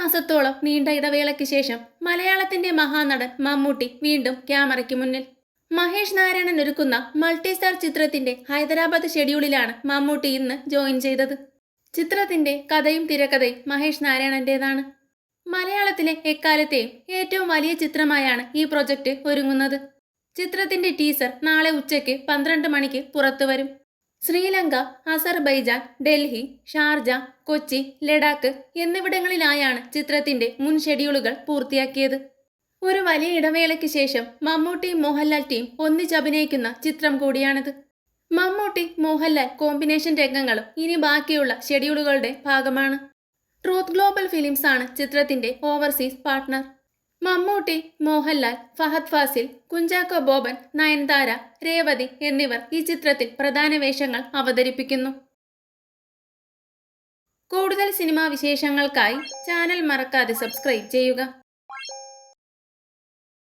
മാസത്തോളം നീണ്ട ഇടവേളയ്ക്ക് ശേഷം മലയാളത്തിന്റെ മഹാനടൻ മമ്മൂട്ടി വീണ്ടും ക്യാമറയ്ക്ക് മുന്നിൽ. മഹേഷ് നാരായണൻ ഒരുക്കുന്ന മൾട്ടി സ്റ്റാർ ചിത്രത്തിന്റെ ഹൈദരാബാദ് ഷെഡ്യൂളിലാണ് മമ്മൂട്ടി ഇന്ന് ജോയിൻ ചെയ്തത്. ചിത്രത്തിന്റെ കഥയും തിരക്കഥയും മഹേഷ് നാരായണന്റേതാണ്. മലയാളത്തിലെ എക്കാലത്തെയും ഏറ്റവും വലിയ ചിത്രമായാണ് ഈ പ്രൊജക്ട് ഒരുങ്ങുന്നത്. ചിത്രത്തിന്റെ ടീസർ നാളെ ഉച്ചയ്ക്ക് പന്ത്രണ്ട് മണിക്ക് പുറത്തുവരും. ശ്രീലങ്ക അസർബൈജാൻ ഡൽഹി ഷാർജ കൊച്ചി ലഡാക്ക് എന്നിവിടങ്ങളിലായാണ് ചിത്രത്തിന്റെ മുൻ ഷെഡ്യൂളുകൾ പൂർത്തിയാക്കിയത്. ഒരു വലിയ ഇടവേളയ്ക്ക് ശേഷം മമ്മൂട്ടിയും മോഹൻലാൽ ടീം ഒന്നിച്ചഭിനയിക്കുന്ന ചിത്രം കൂടിയാണിത്. മമ്മൂട്ടി മോഹൻലാൽ കോമ്പിനേഷൻ രംഗങ്ങളും ഇനി ബാക്കിയുള്ള ഷെഡ്യൂളുകളുടെ ഭാഗമാണ്. ട്രൂത്ത് ഗ്ലോബൽ ഫിലിംസ് ആണ് ചിത്രത്തിന്റെ ഓവർസീസ് പാർട്ട്ണർ. മമ്മൂട്ടി മോഹൻലാൽ ഫഹദ് ഫാസിൽ കുഞ്ചാക്കോ ബോബൻ നയൻതാര രേവതി എന്നിവർ ഈ ചിത്രത്തിൽ പ്രധാന വേഷങ്ങൾ അവതരിപ്പിക്കുന്നു. കൂടുതൽ സിനിമാ വിശേഷങ്ങൾക്കായി ചാനൽ മറക്കാതെ സബ്സ്ക്രൈബ് ചെയ്യുക.